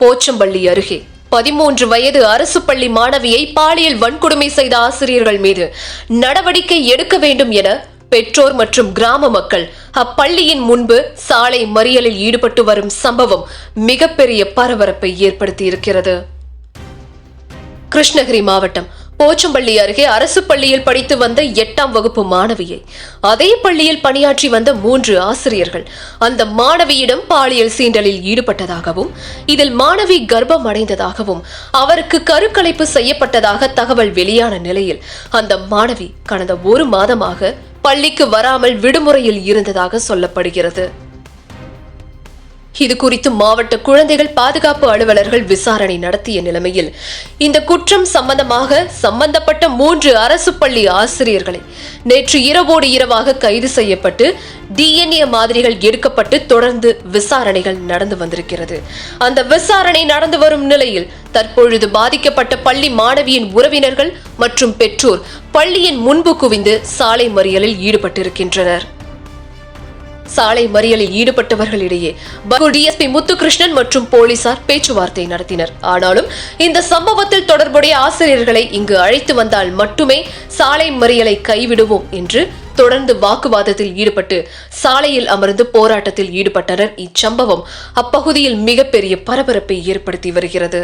போச்சம்பள்ளி அருகே. பதிமூன்று வயது அரசு பள்ளி மாணவியை பாலியல் வன்கொடுமை செய்த ஆசிரியர்கள் மீது நடவடிக்கை எடுக்க வேண்டும் என பெற்றோர் மற்றும் கிராம மக்கள் அப்பள்ளியின் முன்பு சாலை மறியலில் ஈடுபட்டு வரும் சம்பவம் மிகப்பெரிய பரபரப்பை ஏற்படுத்தி இருக்கிறது கிருஷ்ணகிரி மாவட்டம் போச்சம்பள்ளி அருகே அரசு பள்ளியில் படித்து வந்த எட்டாம் வகுப்பு மாணவியை. அதே பள்ளியில் பணியாற்றி வந்த மூன்று ஆசிரியர்கள் அந்த மாணவியிடம் பாலியல் சீண்டலில் ஈடுபட்டதாகவும் இதில் மாணவி கர்ப்பம் அடைந்ததாகவும் அவருக்கு கருக்கலைப்பு செய்யப்பட்டதாக தகவல் வெளியான நிலையில் அந்த மாணவி கடந்த ஒரு மாதமாக பள்ளிக்கு வராமல் விடுமுறையில் இருந்ததாக சொல்லப்படுகிறது. இது குறித்து மாவட்ட குழந்தைகள் பாதுகாப்பு அலுவலர்கள் விசாரணை நடத்திய நிலைமையில் இந்த குற்றம் சம்பந்தமாக சம்பந்தப்பட்ட மூன்று அரசு பள்ளி ஆசிரியர்களை நேற்று இரவோடு இரவாக கைது செய்யப்பட்டு டிஎன்ஏ மாதிரிகள் எடுக்கப்பட்டு தொடர்ந்து விசாரணைகள் நடந்து வந்திருக்கிறது. அந்த விசாரணை நடந்து வரும் நிலையில் தற்பொழுது பாதிக்கப்பட்ட பள்ளி மாணவியின் உறவினர்கள் மற்றும் பெற்றோர் பள்ளியின் முன்பு குவிந்து சாலை மறியலில் ஈடுபட்டிருக்கின்றனர். சாலை மறியலில் ஈடுபட்டவர்களிடையே டிஎஸ்பி முத்துகிருஷ்ணன் மற்றும் போலீசார் பேச்சுவார்த்தை நடத்தினர். ஆனாலும் இந்த சம்பவத்தில் தொடர்புடைய ஆசிரியர்களை இங்கு அழைத்து வந்தால் மட்டுமே சாலை மறியலை கைவிடுவோம் என்று தொடர்ந்து வாக்குவாதத்தில் ஈடுபட்டு சாலையில் அமர்ந்து போராட்டத்தில் ஈடுபட்டனர். இச்சம்பவம் அப்பகுதியில் மிகப்பெரிய பரபரப்பை ஏற்படுத்தி வருகிறது.